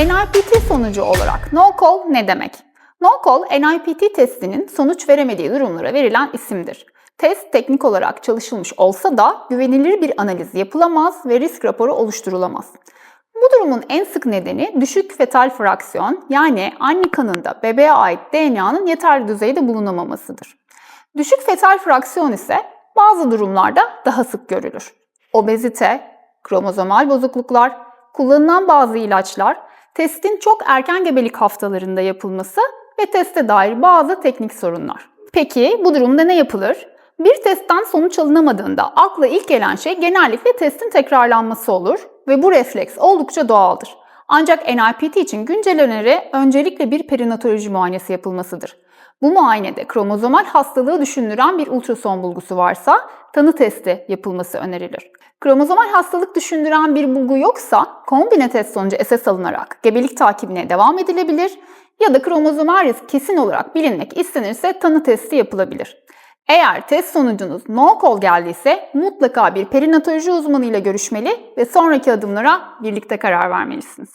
NIPT sonucu olarak no call ne demek? No call, NIPT testinin sonuç veremediği durumlara verilen isimdir. Test teknik olarak çalışılmış olsa da güvenilir bir analiz yapılamaz ve risk raporu oluşturulamaz. Bu durumun en sık nedeni düşük fetal fraksiyon yani anne kanında bebeğe ait DNA'nın yeterli düzeyde bulunamamasıdır. Düşük fetal fraksiyon ise bazı durumlarda daha sık görülür. Obezite, kromozomal bozukluklar, kullanılan bazı ilaçlar, testin çok erken gebelik haftalarında yapılması ve teste dair bazı teknik sorunlar. Peki bu durumda ne yapılır? Bir testten sonuç alınamadığında akla ilk gelen şey genellikle testin tekrarlanması olur ve bu refleks oldukça doğaldır. Ancak NIPT için güncel öneri öncelikle bir perinatoloji muayenesi yapılmasıdır. Bu muayenede kromozomal hastalığı düşündüren bir ultrason bulgusu varsa tanı testi yapılması önerilir. Kromozomal hastalık düşündüren bir bulgu yoksa kombine test sonucu esas alınarak gebelik takibine devam edilebilir ya da kromozomal risk kesin olarak bilinmek istenirse tanı testi yapılabilir. Eğer test sonucunuz no call geldiyse mutlaka bir perinatoloji uzmanıyla görüşmeli ve sonraki adımlara birlikte karar vermelisiniz.